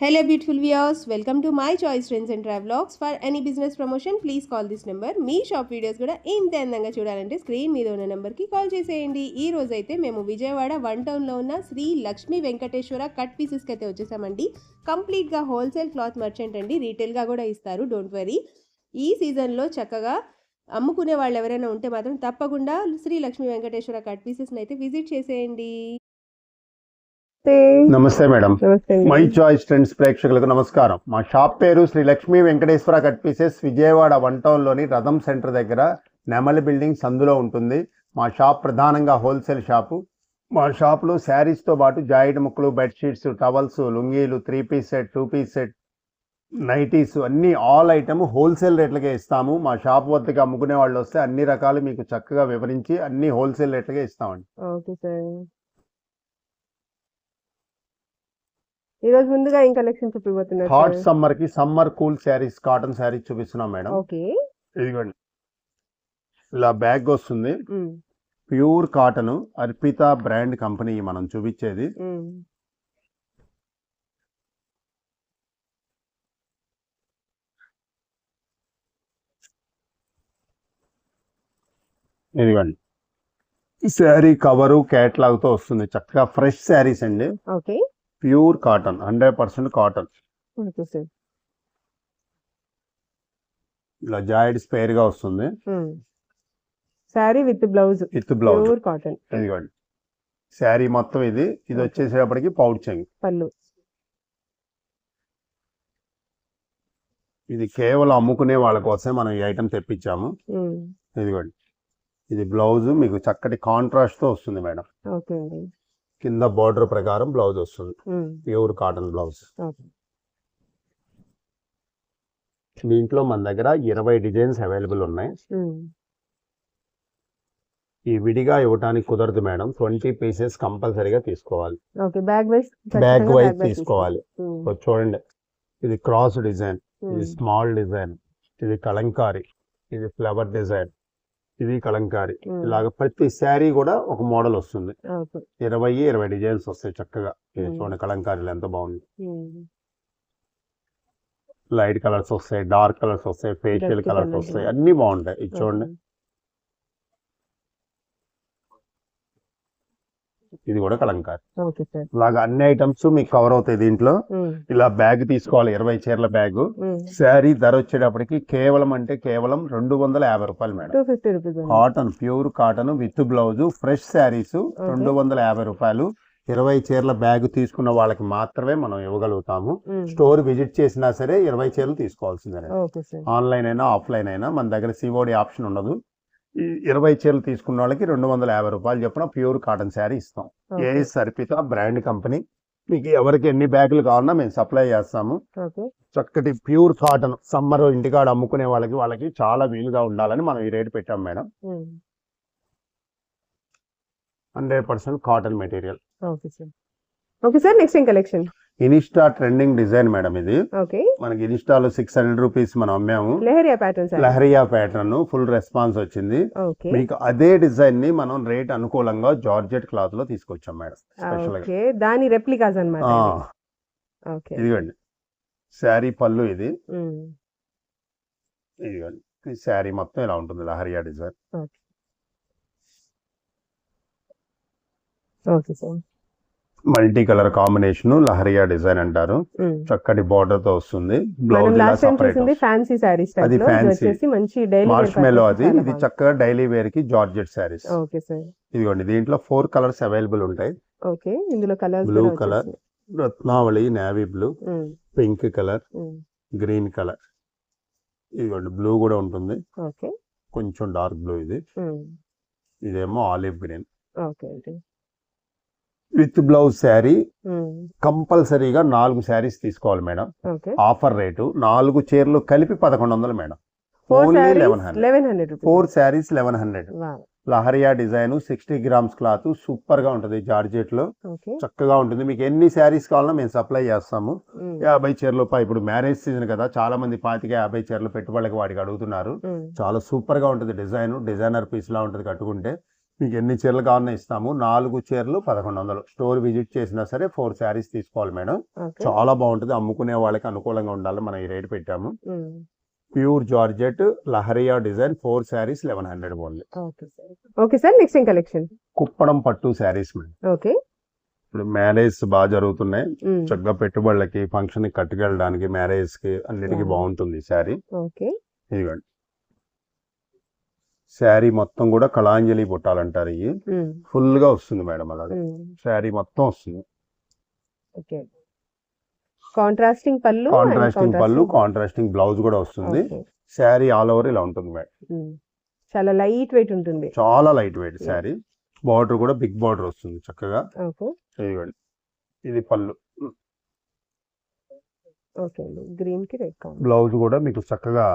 Hello beautiful viewers. Welcome to my choice trends and travelogues for any business promotion please call this number me shop videos కూడా ఇంత అందంగా చూడాలంటే screen మీద ఉన్న నెంబర్కి call చేసేయండి. ఈ రోజు అయితే మేము విజయవాడ వన్ టౌన్లో ఉన్న శ్రీ లక్ష్మీ వెంకటేశ్వర కట్ పీసెస్కి అయితే వచ్చేసామండి. కంప్లీట్గా హోల్సేల్ క్లాత్ మర్చెంట్ అండి. రీటైల్గా కూడా ఇస్తారు. డోంట్ వరీ ఈ సీజన్లో చక్కగా అమ్ముకునే వాళ్ళు ఎవరైనా ఉంటే మాత్రం తప్పకుండా శ్రీ లక్ష్మీ వెంకటేశ్వర కట్ పీసెస్ని అయితే విజిట్ చేసేయండి. నమస్తే. మేడం. మై చాయిస్ ట్రెండ్స్ ప్రేక్షకులకు నమస్కారం. మా షాప్ పేరు Sri Lakshmi Venkateswara cut pieces Vijayawada one టౌన్లోని రథం సెంటర్ దగ్గర నెమలి బిల్డింగ్ సందులో ఉంటుంది. మా షాప్ ప్రధానంగా హోల్సేల్ షాపు. మా షాప్లో శారీస్తో పాటు జాయిడ్ ముక్కలు bedsheets towels లుంగీలు three piece set two piece set nighties అన్ని ఆల్ ఐటమ్ హోల్సేల్ రేట్లకే ఇస్తాము. మా షాప్ వద్దకు అమ్ముకునే వాళ్ళు వస్తే అన్ని రకాలు మీకు చక్కగా వివరించి అన్ని హోల్సేల్ రేట్లకే ఇస్తామండి. Okay sir. ఈ రోజు ముందుగా ఏం కలెక్షన్ చూపిపోతున్నారు హాట్? సమ్మర్కి summer cool saris cotton saris చూపిస్తున్నాం మేడం. ఓకే. ఇదిగోండి. ఇలా బ్యాగ్ వస్తుంది. Pure cotton Arpita brand company మనం చూపించేది. ఇదిగోండి. శారీ కవరు క్యాట్లాగ్తో వస్తుంది. చక్కగా ఫ్రెష్ శారీస్ అండి. Okay. Pure cotton hundred percent cotton. ఇలా జాయిడ్ స్పేర్గా వస్తుంది sari with blouse. With blouse. Pure cotton. ఇదిగోండి. శారీ మొత్తం ఇది. ఇది వచ్చేసేటప్పటికి పౌచింగ్ పళ్ళు. ఇది కేవలం అమ్ముకునే వాళ్ళ కోసమే మనం ఈ ఐటమ్ తెప్పించాము. ఇదిగోండి. ఇది బ్లౌజ్ మీకు చక్కటి కాంట్రాస్ట్తో వస్తుంది మేడం. ఓకే అండి. కింద బార్డర్ ప్రకారం బ్లౌజ్ వస్తుంది. Pure cotton blouse. దీంట్లో మన దగ్గర ఇరవై డిజైన్స్ అవైలబుల్ ఉన్నాయి. ఈ విడిగా ఇవ్వడానికి కుదరదు మేడం. ట్వంటీ పీసెస్ కంపల్సరీగా తీసుకోవాలి. బ్యాగ్ వైజ్ తీసుకోవాలి. చూడండి. ఇది క్రాస్ డిజైన్. ఇది స్మాల్ డిజైన్. ఇది కలంకారీ. ఇది ఫ్లవర్ డిజైన్. ఇది కలంకారీ ఇలాగ ప్రతి శారీ కూడా ఒక మోడల్ వస్తుంది. ఇరవై ఇరవై డిజైన్స్ వస్తాయి చక్కగా. ఇది. చూడండి కలంకారీలు ఎంత బాగుంది. లైట్ కలర్స్ వస్తాయి డార్క్ కలర్స్ వస్తాయి ఫేషియల్ కలర్స్. వస్తాయి అన్ని బాగుంటాయి. ఇది చూడండి. ఇది కూడా కలంకారీ. ఇలాగ అన్ని ఐటమ్స్ మీకు కవర్ అవుతాయి దీంట్లో. ఇలా బ్యాగ్ తీసుకోవాలి ఇరవై చీరల బ్యాగ్. శారీ ధర వచ్చేటప్పటికి కేవలం అంటే కేవలం రెండు వందల యాభై రూపాయలు madam. Cotton pure cotton with blouse fresh saris రెండు వందల యాభై రూపాయలు. ఇరవై చీరల బ్యాగ్ తీసుకున్న వాళ్ళకి మాత్రమే మనం ఇవ్వగలుగుతాము. స్టోర్ విజిట్ చేసినా సరే ఇరవై చీరలు తీసుకోవాల్సిందే. ఆన్లైన్ అయినా ఆఫ్లైన్ అయినా మన దగ్గర సిఓడి ఆప్షన్ ఉండదు. ఇరవై చీరలు తీసుకున్న వాళ్ళకి రెండు వందల యాభై రూపాయలు చొప్పున ప్యూర్ కాటన్ శారీ ఇస్తాం. Okay. A S Arpita brand company. మీకు ఎవరికి ఎన్ని బ్యాగులు కావాలన్నా మేము సప్లై చేస్తాము. చక్కటి ప్యూర్ కాటన్ సమ్మర్ ఇంటికాడ అమ్ముకునే వాళ్ళకి వాళ్ళకి చాలా వీలుగా ఉండాలని మనం ఈ రేటు పెట్టాం madam. Hundred percent cotton material. Okay sir. Okay sir next ఏం collection? Insta trending design madam ఇది. మనకి ఇనిస్టాలో సిక్స్ హండ్రెడ్ రూపీస్ మనం అమ్మాము. Leheriya pattern sir Lahariya pattern full response వచ్చింది. మీకు అదే డిజైన్ని మనం రేట్ అనుకూలంగా జార్జెట్ క్లాత్లో తీసుకొచ్చాం మేడం స్పెషల్గా. దాని రెప్లికాస్ అన్నమాట ఇదిగోండి. శారీ పళ్ళు ఇది. ఉమ్, ఇదిగోండి. శారీ మొత్తం ఇలా ఉంటుంది Lahariya design okay sir multi colour combination Lahariya design అంటారు. చక్కటి బార్డర్తో వస్తుంది. బ్లౌజ్ ఫ్యాన్సీ అది మంచి మార్ష్మెలో అది. ఇది చక్కగా డైలీ వేర్కి జార్జెట్ శారీస్ ఓకే సార్. ఇదిగోండి దీంట్లో ఫోర్ కలర్స్ అవైలబుల్ ఉంటాయి. ఓకే ఇందులో colours Blue colour. Ratnavali navy blue pink colour green colour ఇదిగోండి బ్లూ కూడా ఉంటుంది. కొంచెం డార్క్ బ్లూ ఇది. ఇదేమో olive green okay with blouse sari కంపల్సరీగా నాలుగు శారీస్ తీసుకోవాలి మేడం. ఆఫర్ రేటు నాలుగు చీరలు కలిపి పదకొండు వందలు madam. Four only eleven hundred four saris eleven hundred Lahariya design sixty grams cloth సూపర్గా ఉంటుంది జార్జెట్లో చక్కగా ఉంటుంది. మీకు ఎన్ని శారీస్ కావాలన్నా మేము సప్లై చేస్తాము. యాభై చీరలు పై ఇప్పుడు మ్యారేజ్ సీజన్ కదా చాలా మంది పాతిక యాభై చీరలు పెట్టుబడికి వాడికి అడుగుతున్నారు. చాలా సూపర్గా ఉంటుంది డిజైన్. డిజైనర్ పీస్ లా ఉంటుంది కట్టుకుంటే. మీకు ఎన్ని చీరలు కావాలన్నా ఇస్తాము. నాలుగు చీరలు పదకొండు వందలు. స్టోర్ విజిట్ చేసినా సరే ఫోర్ శారీస్ తీసుకోవాలి మేడం. చాలా బాగుంటుంది. అమ్ముకునే వాళ్ళకి అనుకూలంగా ఉండాలి మనం ఈ రేట్ పెట్టాము. Pure georgette Lahariya design four saris eleven hundred only. Okay sir. Next collection? Kuppadam పట్టు శారీస్ మేడం. ఓకే. ఇప్పుడు మ్యారేజ్ బాగా జరుగుతున్నాయి. చక్కగా పెట్టుబడులకి ఫంక్షన్కి కట్టుకెళ్ళడానికి మ్యారేజ్కి అన్నిటికీ. బాగుంటుంది ఈ శారీ. ఓకే. ఇదిగోండి. శారీ మొత్తం కూడా కళాంజలి బుట్టాలంటారు ఇవి. ఫుల్గా వస్తుంది మేడం అలాగే. శారీ మొత్తం వస్తుంది. ఓకే. కాంట్రాస్టింగ్ పళ్ళు కాంట్రాస్టింగ్ పళ్ళు కాంట్రాస్టింగ్ బ్లౌజ్ కూడా వస్తుంది. శారీ ఆల్ ఓవర్ ఇలా ఉంటుంది మేడం. చాలా లైట్ వెయిట్ ఉంటుంది. చాలా లైట్ వెయిట్ శారీ. బార్డర్ కూడా బిగ్ బార్డర్ వస్తుంది చక్కగా. ఇది పళ్ళు. ఓకే గ్రీన్కి రెడ్ బ్లౌజ్ కూడా మీకు చక్కగా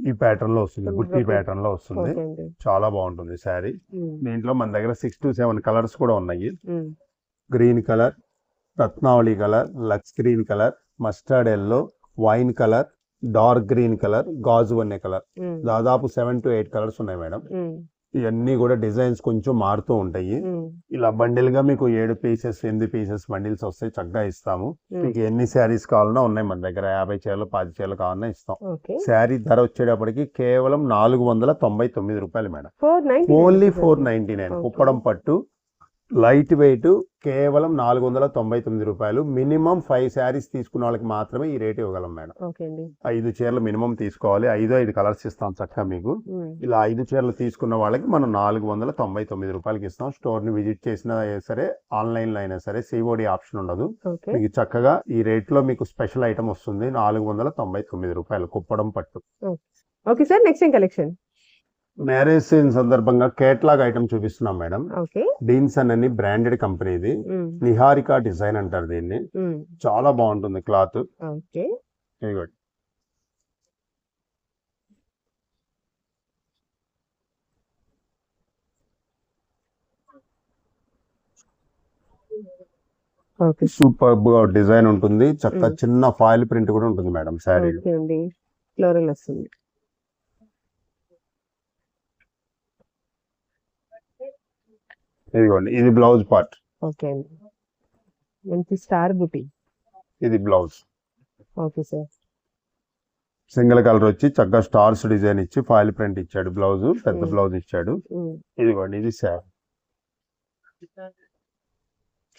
ఈ ప్యాటర్న్లో వస్తుంది బుట్టి brocade. ప్యాటర్న్లో వస్తుంది చాలా బాగుంటుంది శారీ ఉమ్. దీంట్లో మన దగ్గర సిక్స్ టు సెవెన్ కలర్స్ కూడా ఉన్నాయి. Green colour Ratnavali colour lux green colour mustard yellow wine colour dark green colour గాజు వన్నె కలర్. దాదాపు సెవెన్ టు ఎయిట్ కలర్స్ ఉన్నాయి మేడం. ఇవన్నీ కూడా డిజైన్స్ కొంచెం మారుతూ ఉంటాయి. ఇలా బండిల్గా మీకు ఏడు పీసెస్ ఎనిమిది పీసెస్ బండిల్స్ వస్తాయి చక్కగా ఇస్తాము. మీకు ఎన్ని శారీస్ కావాలన్నా ఉన్నాయి మన దగ్గర. యాభై చీరలు పది చీరలు కావాలన్నా ఇస్తాం. శారీ ధర వచ్చేటప్పటికి కేవలం నాలుగు వందల తొంభై తొమ్మిది రూపాయలు madam. Only four ninety nine. Kuppadam పట్టు లైట్ వెయిట్ కేవలం నాలుగు వందల తొంభై తొమ్మిది రూపాయలు. మినిమం ఫైవ్ శారీస్ తీసుకున్న వాళ్ళకి మాత్రమే ఈ రేట్ ఇవ్వగలం మేడం. ఐదు చీరలు మినిమం తీసుకోవాలి. ఐదు ఐదు కలర్స్ ఇస్తాం చక్కగా మీకు. ఇలా ఐదు చీరలు తీసుకున్న వాళ్ళకి మనం నాలుగు వందల తొంభై తొమ్మిది రూపాయలకి ఇస్తాం. స్టోర్ని విజిట్ చేసినా సరే ఆన్లైన్లో అయినా సరే సిఓడి ఆప్షన్ ఉండదు. మీకు చక్కగా ఈ రేట్లో మీకు స్పెషల్ ఐటమ్ వస్తుంది. నాలుగు వందల తొంభై తొమ్మిది రూపాయలు కుప్పడం పట్టు. Okay. Sir next collection? Marriage season సందర్భంగా కేటలాగ్ ఐటమ్ చూపిస్తున్నాం మేడం. ఓకే. డీన్సన్ అని బ్రాండెడ్ కంపెనీ ఇది. నిహారిక డిజైన్ అంటారు దీన్ని. చాలా బాగుంటుంది క్లాత్. సూపర్ డిజైన్ ఉంటుంది. చక్క. చిన్న ఫాయిల్ ప్రింట్ కూడా ఉంటుంది మేడం శారీ ఫ్లోరల్ వస్తుంది. ఇదిగోండి ఇది బ్లౌజ్ పార్ట్. ఓకే అండి. మంచి స్టార్ బుటీ. ఇది blouse. Okay sir. Single colour వచ్చి చక్కగా స్టార్స్ డిజైన్ ఇచ్చి ఫాయిల్ ప్రింట్ ఇచ్చాడు బ్లౌజ్ పెద్ద. బ్లౌజ్ ఇచ్చాడు. ఇదిగోండి ఇది శారీ.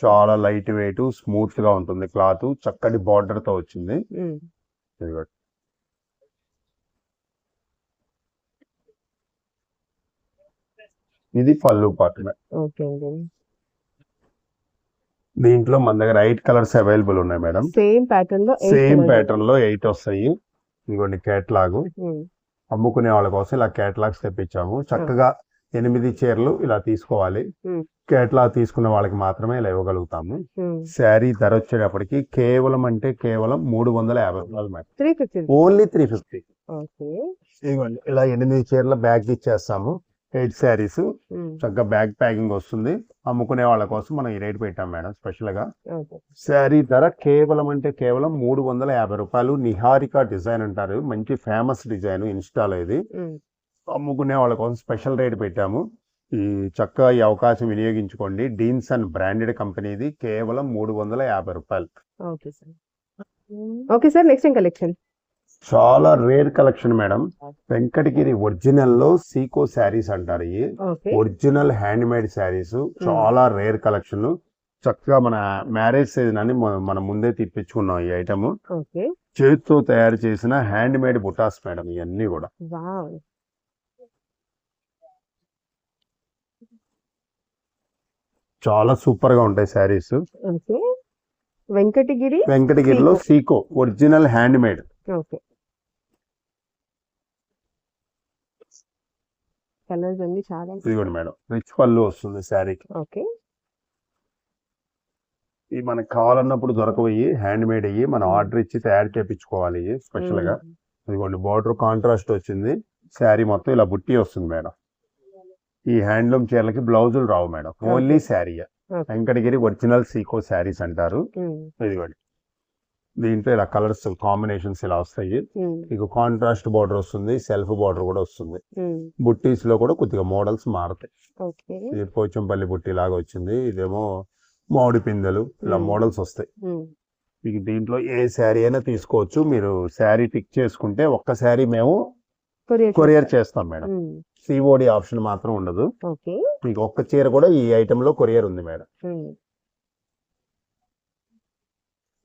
చాలా లైట్ వెయిట్ స్మూత్గా ఉంటుంది క్లాత్ చక్కటి బార్డర్తో వచ్చింది. ఇదిగోండి. ఇది పళ్ళు అండి. దీంట్లో మన దగ్గర ఎయిట్ కలర్స్ అవైలబుల్ ఉన్నాయి మేడం. సేమ్ ప్యాటర్న్లో సేమ్. ప్యాటర్న్లో ఎయిట్ వస్తాయి. ఇదిగోండి కేటలాగ్. అమ్ముకునే వాళ్ళ కోసం ఇలా కేటలాగ్స్ తెప్పించాము. చక్కగా ఎనిమిది చీరలు ఇలా తీసుకోవాలి. కేటలాగ్ తీసుకున్న వాళ్ళకి మాత్రమే ఇలా ఇవ్వగలుగుతాము. శారీ ధర వచ్చేటప్పటికి కేవలం అంటే కేవలం మూడు వందల యాభై రూపాయలు ఓన్లీ త్రీ ఫిఫ్టీ. ఇదిగోండి ఇలా ఎనిమిది చీరల బ్యాగ్ ఇచ్చేస్తాము. Eight saris um. చక్కగా బ్యాగ్ ప్యాకింగ్ వస్తుంది. అమ్ముకునే వాళ్ళ కోసం మనం ఈ రేట్ పెట్టాం మేడం స్పెషల్గా శారీ ధర కేవలం అంటే కేవలం మూడు వందల యాభై రూపాయలు. నిహారిక డిజైన్ అంటారు. మంచి ఫేమస్ డిజైన్ ఇన్స్టాలో ఇది. ఉమ్. అమ్ముకునే వాళ్ళ కోసం స్పెషల్ రేట్ పెట్టాము. ఈ చక్కగా ఈ అవకాశం వినియోగించుకోండి. డీన్స్ అండ్ బ్రాండెడ్ కంపెనీది కేవలం మూడు వందల యాభై రూపాయలు. Okay sir. Okay sir next collection? చాలా రేర్ కలెక్షన్ మేడం వెంకటగిరి ఒరిజినల్లో సీకో శారీస్ అంటారు ఇవి. Original hand made saris. చాలా రేర్ కలెక్షన్ చక్కగా మన మ్యారేజ్ సీజన్ అని మన- ముందే తెప్పించుకున్నాం ఈ ఐటమ్ చేతితో తయారు చేసిన హ్యాండ్ మేడ్ బుటాస్ మేడం ఇవన్నీ కూడా. చాలా సూపర్గా ఉంటాయి శారీస్. వెంకటగిరి వెంకటగిరిలో సీకో ఒరిజినల్ హ్యాండ్ మేడ్ కలర్స్ అన్ని చాలా ఇదిగోండి మేడం. రిచ్ పళ్ళు వస్తుంది శారీకి ఓకే. ఇవి మనకు కావాలన్నప్పుడు దొరకవయ్యి హ్యాండ్ మేడ్ అయ్యి మనం ఆర్డర్ ఇచ్చి తయారు చేపించుకోవాలి స్పెషల్గా. ఇదిగోండి బార్డర్ కాంట్రాస్ట్ వచ్చింది. శారీ మొత్తం ఇలా బుట్టి వస్తుంది మేడం. ఈ హ్యాండ్లూమ్ చీరలకి బ్లౌజులు రావు madam. Only sari. Venkatagiri original Seeko saris అంటారు. ఉమ్. ఇదిగోండి. దీంట్లో ఇలా కలర్స్ కాంబినేషన్స్ ఇలా వస్తాయి. మీకు కాంట్రాస్ట్ బార్డర్ వస్తుంది సెల్ఫ్ బార్డర్ కూడా వస్తుంది. బుట్టీస్లో కూడా కొద్దిగా మోడల్స్ మారుతాయి. ఇది పోచంపల్లి బుట్టి లాగా వచ్చింది. ఇదేమో మామిడి పిందెలు ఇలా. మోడల్స్ వస్తాయి. మీకు దీంట్లో ఏ శారీ అయినా తీసుకోవచ్చు. మీరు శారీ టిక్ చేసుకుంటే ఒక్క శారీ మేము కొరియర్ చేస్తాం. మేడం. సిఓడి ఆప్షన్ మాత్రం ఉండదు. మీకు ఒక్క చీర కూడా ఈ ఐటమ్లో కొరియర్ ఉంది మేడం.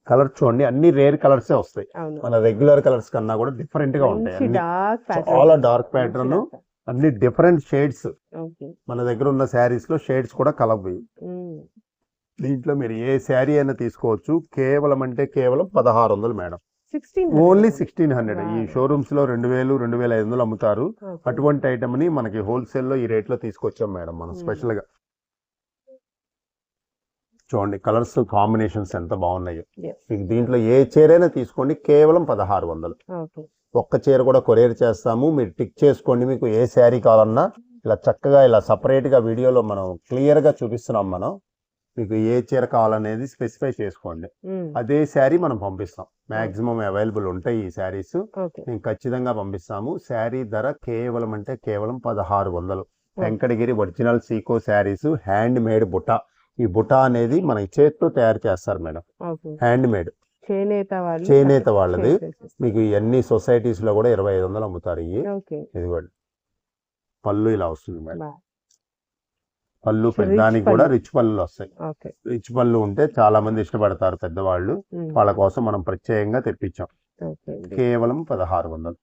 కలర్ చూడండి అన్ని రేర్ కలర్స్ వస్తాయి. మన రెగ్యులర్ కలర్స్ కన్నా కూడా డిఫరెంట్గా ఉంటాయి చాలా డార్క్ ప్యాటర్న్ అన్ని డిఫరెంట్ షేడ్స్ మన దగ్గర ఉన్న శారీస్లో షేడ్స్ కూడా కలవి. దీంట్లో మీరు ఏ శారీ అయినా తీసుకోవచ్చు. కేవలం అంటే కేవలం పదహారు వందలు మేడం. ఓన్లీ సిక్స్టీన్ హండ్రెడ్ ఈ. షోరూమ్స్లో రెండు వేలు రెండు వేల ఐదు వందలు అమ్ముతారు. అటువంటి ఐటమ్ని మనకి హోల్సేల్లో ఈ రేట్లో తీసుకొచ్చాం మేడం. మనం. స్పెషల్గా. చూడండి కలర్స్ కాంబినేషన్స్ ఎంత బాగున్నాయో. మీకు దీంట్లో ఏ చీర అయినా తీసుకోండి కేవలం పదహారు వందలు. ఒక్క చీర కూడా కొరియర్ చేస్తాము మీరు టిక్ చేసుకోండి మీకు ఏ శారీ కావాలన్నా. ఇలా చక్కగా ఇలా సపరేట్గా వీడియోలో మనం క్లియర్గా చూపిస్తున్నాం మనం. మీకు ఏ చీర కావాలనేది స్పెసిఫై చేసుకోండి. ఉమ్, అదే శారీ మనం పంపిస్తాం. మాక్సిమం అవైలబుల్ ఉంటాయి ఈ శారీస్. మేము ఖచ్చితంగా పంపిస్తాము. శారీ ధర కేవలం అంటే కేవలం పదహారు వందలు. Venkatagiri original Seeko saris hand made బుట్ట ఈ బుట్ట అనేది మన చేతితో తయారు చేస్తారు మేడం. హ్యాండ్ మేడ్ చేనేత వాళ్ళు చేనేత వాళ్ళది. మీకు ఇవన్నీ సొసైటీస్లో కూడా ఇరవై ఐదు వందలు అమ్ముతారు ఇవి. ఇదిగోండి. పళ్ళు ఇలా వస్తుంది మేడం. పళ్ళు పెద్దానికి కూడా. రిచ్ పళ్ళు వస్తాయి. రిచ్ పళ్ళు ఉంటే చాలా మంది ఇష్టపడతారు పెద్దవాళ్ళు. వాళ్ళ కోసం మనం ప్రత్యేకంగా తెప్పించాం. కేవలం పదహారు వందలు.